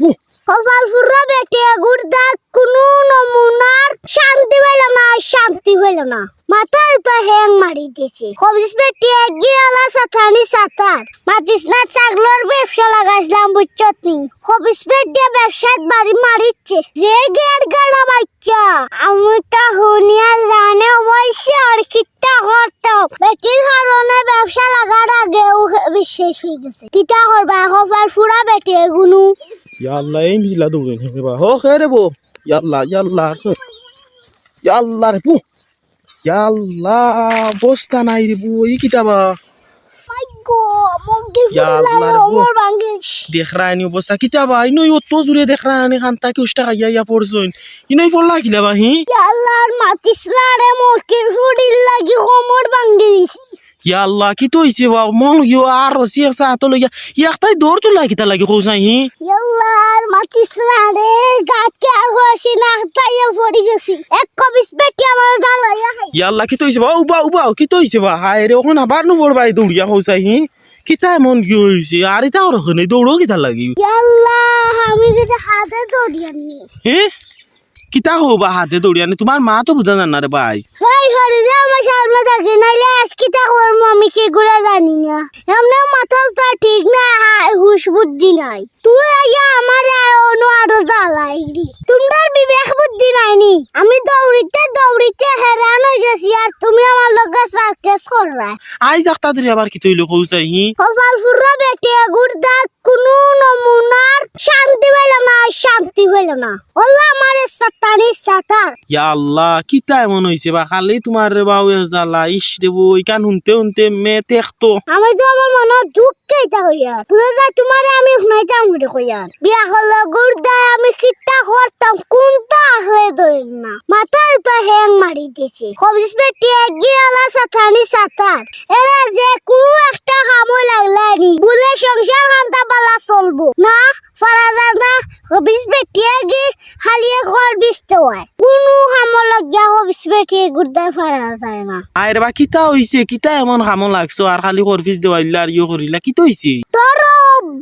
পু কপাল ফুরা বেটে নমুনার শান্তি পেল না, শান্তি পেল না। মাথার তো হ্যাং মারি দিয়েছে। খবিস বেটে, গিয়ালা সাতানি সাতার। মাতিস না ব্যবসা লাগাইছিলাম খবিস বেটে ব্যবসায় বাড়ি মারিচ্ছে। যে গের গাড়া বাচ্চা। আমি তা হুনিয়া জানে, অবশ্যই আর কিটা বেটির কারণে ব্যবসা লাগার আগেও বিশ্বাস হয়ে গেছে। কিটা কপাল ফুরা বেটে গুনু আল্লাহ এই নীলা দৌড়ে নেবে বা হো খে রে বো আল্লাহ আল্লাহ আসো আল্লাহ রে পু আল্লাহ বস্তা নাই রে বু ই কিতাবা Aiko, monkey Ya full Allah, layo, bu. umur bangkit. দেখ রানি অবস্থা কিতাবা ইনো অত জুড়ে দেখ রানি খান্তা কি উষ্টা খাইয়া ইয়া পড়ছইন ইনোই পড়লা কিলা বা হি Allah, matis na re monkey food lagi umur bangkit. ইয়া আল্লাহ কি তো হইছে বা মন ইউ আর রসি একসা হাত লইয়া ইয়াক তাই দৌড় তো লাগি তা লাগি কৌসাই হি Ya Allah, matis na re gat ke hoshi na tayo pori gesi. Ek ko bispeti amar dala ya hai. ইয়া আল্লাহ কি তো হইছে বা উবা উবা কি তো হইছে বা হায় রে ওখানে আবার নু পড়বাই দৌড়িয়া কৌসাই হি কিতা এমন কি হইছে আর এটা ওরখানে দৌড়ো কিতা লাগি Allah, আমি যদি হাতে দৌড়িয়ানি। হে কিতা হো বা হাতে দৌড়িয়া নে তোমার মা তো বুঝা না রে ভাই। ভাই হরে যে আমার সামনে থাকে, নাইলে আজ কিতা করব আমি সেগুলো জানি না। এমনি মাথা তো ঠিক না হুশ বুদ্ধি নাই। তুই আইয়া আমার অন্য আরও জ্বালাই তোমার বিবেক বুদ্ধি নাইনি আমি দৌড়িতে দৌড়িতে হেরান হয়ে গেছি আর তুমি আমার লগে সার্কেস করলা। আই যাক্তা ধরে আবার কি তৈল কৌসাই হি? কপাল ফুরা বেটে গুড়দা কোনো নমুনার শান্তি পেল না শান্তি পেল না। ওল্লা আমার সাতানি সাতার। ইয়া আল্লাহ কিতা এমন হইছে বা? খালি তোমার রে বাউ জ্বালা ইস দেবো ইকান শুনতে শুনতে মে দেখতো আমি তো আমার মনে দুঃখ এটা হইয়ার বুঝে যায় তোমার আমি শুনাইতাম ঘুরে হইয়ার বিয়া করলে গুড়দায় আমি কিতা করতাম কোনটা হয়ে ধরেন না। মাথার তো হ্যাং মারি দিয়েছে। বেটি গিয়ালা সাতানি সাতার এরা যে কোনো একটা খামো লাগলানি। বলে সংসার খান্তা পালা চলবো। না ফারা যায় না। খবিস বেটি গি হালিয়ে ঘর বিচতে হয় কোনো খামো লাগিয়া খবিস বেটি গুড়দায় ফারা যায় না। আয় রে বা কিতা হইছে? কিতা এমন কামো লাগছো? আর খালি করফিস দেওয়াইলা আর ইয়ে করিলা কিতা হইছে? তোর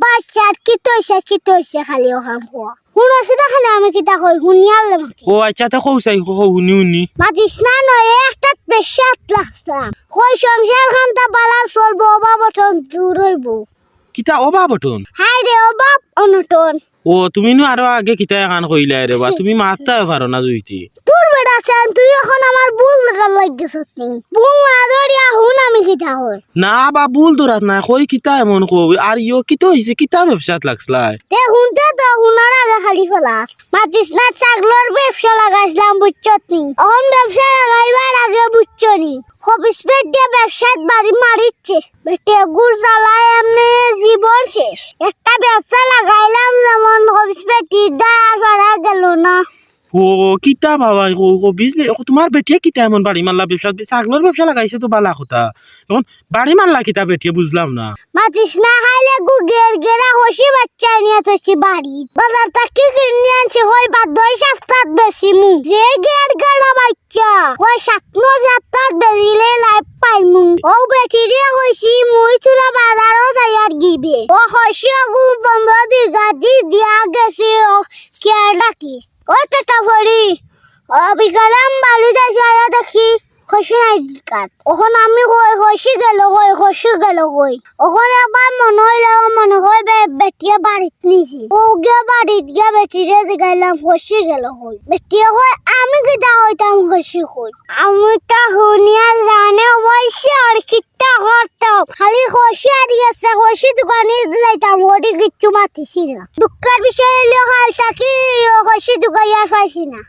বাচ্চার কি তৈছে কি তৈছে খালি ওখান খোয়া শুনছি দেখানে আমি কিতা কই মাতি ও আচ্ছা তা কৌসাই শুনি শুনি মাতিস না নয় একটা পেশাত লাগতাম কই সংসার খানটা বালা চলবো অভাব অটন দূর হইব। কিতা অবা বটন হাই রে অভাব অনটন। ও তুমি নো আরও আগে কিতা এখান কইলা রে বা তুমি মারতা পারো না জুইতে। তোর বেটা চান তুই এখন আমার ভুল দেখা লাগিস বুং আদরি আহুন আমি কিতা হই? না বা ভুল দরাত না কই কিতা এমন কই আর ইয়ো কিতা হইছে কিতা ব্যবসাত লাগছলাই? তে শুনতে তো শুনার খালি মাতিস না চাগলোর ব্যবসা লাগাইছিলাম বুঝছতনি এখন ব্যবসা লাগাইবার আগে বুঝছনি হবিস পেট দিয়ে ব্যবসায় বাড়ি মারিচ্ছে। বেটে গুড় জ্বালায় এমনি জীবন শেষ। ও কিতা বাবা, ও ও বিজ তোমার বেটিয়ে কিতা এমন বাড়ি মারলা ব্যবসা ছাগলের ব্যবসা লাগাইছে তো বালা কথা। এখন বাড়ি মারলা কিতা বেটিয়ে বুঝলাম না। মাতিস না খাইলে গুগের গেরা হসি বাচ্চা নিয়ে তৈছি বাড়ি বাজার থেকে কিনে আনছি হই বাদ দই সপ্তাহ বেশি মু যে গের গেরা বাচ্চা হই সাতনো সপ্তাহ বেরিলে লাইফ পাই মু ও বেটি দিয়ে হইছি মুই চুরা বাজারও তৈয়ার গিবে। ও হসি আগু বন্ধ দীর্ঘা দি দিয়া গেছি ও ডাকিস ও টাটা ফরি ও বিকালাম বাড়িতে যাই দেখি খুশি নাই কাত ওখন আমি কই খুশি গেল কই খুশি গেল কই। ওখন আবার মনে হইলে মনে হয় বেটিয়ে বাড়িত নিছি। ও গিয়ে বাড়িত গিয়ে বেটিরে দিগাইলাম খুশি গেল কই। বেটিয়ে কই আমি কিটা হইতাম খুশি কই? আমি তা শুনিয়া জানে অবশ্যই আর করতাম খালি হসি আর গেছে হসি দোকানে লাইতাম ওটি কিচ্ছু মাতিছি না। দুঃখের বিষয় হইলে হাল থাকি, হসি দোকান আর পাইছি না।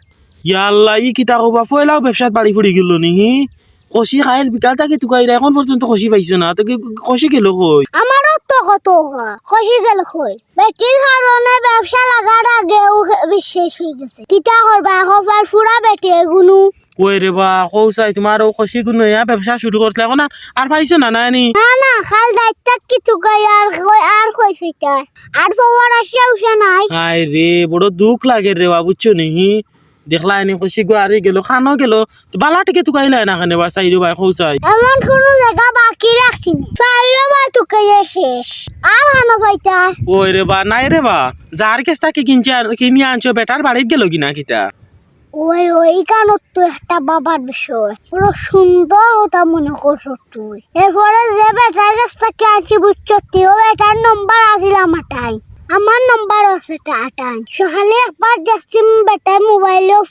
ইয়াল্লা, ই কিতা কবা, ফয়লাও ব্যবসাত বাড়ি ফুড়ি গেল নিহি কষি খাইল বিকাল তাকে তুকাইরা এখন পর্যন্ত কষি পাইছে না তো কষি গেল কই? আমারও তো কত খুশি গেল কই? বেটির কারণে ব্যবসা লাগার আগেও বিশ্বাস হয়ে গেছে। কিতা করবা ফুরা বেটি এগুনু ওই রে বা কৌসাই তোমার ও কষি ইয়া ব্যবসা শুরু করছিলে এখন আর- পাইছে না নানি না? না খাল দায়িত্ব কিছু গাই আর কই আর কই ফিটা আর ফওয়ার আসে উঠে নাই। আই রে বড় দুঃখ লাগে রে বা বুঝছ নিহি দেখলা এনে কষি গো আরি গেল খানো গেল। বালা টিকে তুকাইলা না খানে বা চাইরো বা কৌসাই এমন কোনো জায়গা বাকি রাখছি না। চাইলো বা তোকে এ শেষ। আর হানো পাইতা ওই রে বা নাই রে বা। যার কেস তাকে কিনছে আর কিনে আনছো বেটার বাড়িতে গেল কিনা কিতা? ওই ওই গানত তো একটা বাবার বিষয়। পুরো সুন্দর ওটা মনে করছ তুই। এরপরে যে বেটার কাছ থেকে আনছি বুঝছ তুইও বেটার নম্বর আসিল আমার টাইম। আমার নম্বর আছে টাটাই সকালে একবার দেখছি বেটার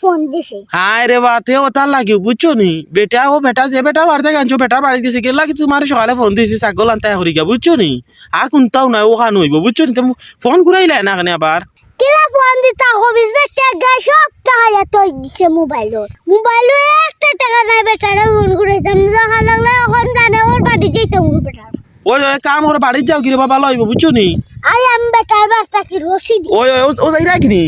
ফোন দিছে। হাই রে বা তে ও তার লাগে বুঝছ নি? বেটা ও বেটা যে বেটার বাড়িতে আনছো বেটার বাড়ি গেছে গেলা কি তোমার সকালে ফোন দিয়েছি ছাগল আনতে হরি গা বুঝছ নি? আর কোনটাও নাই ওখান হইব বুঝছ নি? ফোন ঘুরাইলে না কেন আবার? কিলা ফোন দিতা হবিস বেটা গাই সব টাকা তৈ দিছে মোবাইলত মোবাইল একটা টাকা নাই বেটারে ফোন দাম দেখা লাগলে এখন জানে ওর বাড়ি যেতে বেটার ওই ওই কাম করে বাড়িতে যাও কিরে বাবা লইব বুঝছ নি? আই আমি বেটার বার্তা কি রসি দি। ওই ওই ও যাই রাখিনি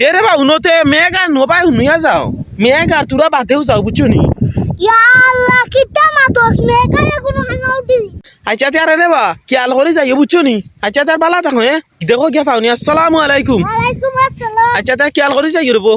রে বা উনোতে মেঘ আর নোবাই নুয়া যাও। মেঘ আর তোরা বাতেও যাও বুঝছ নি? হানা উঠি আচ্ছা তে আরে রে বা খেয়াল করে যাইও বুঝছ নি? আচ্ছা তার বালা থাকো হ্যাঁ দেখো গিয়া পাওনি আসসালামু আলাইকুম। আচ্ছা তার খেয়াল করে যাইও রে বো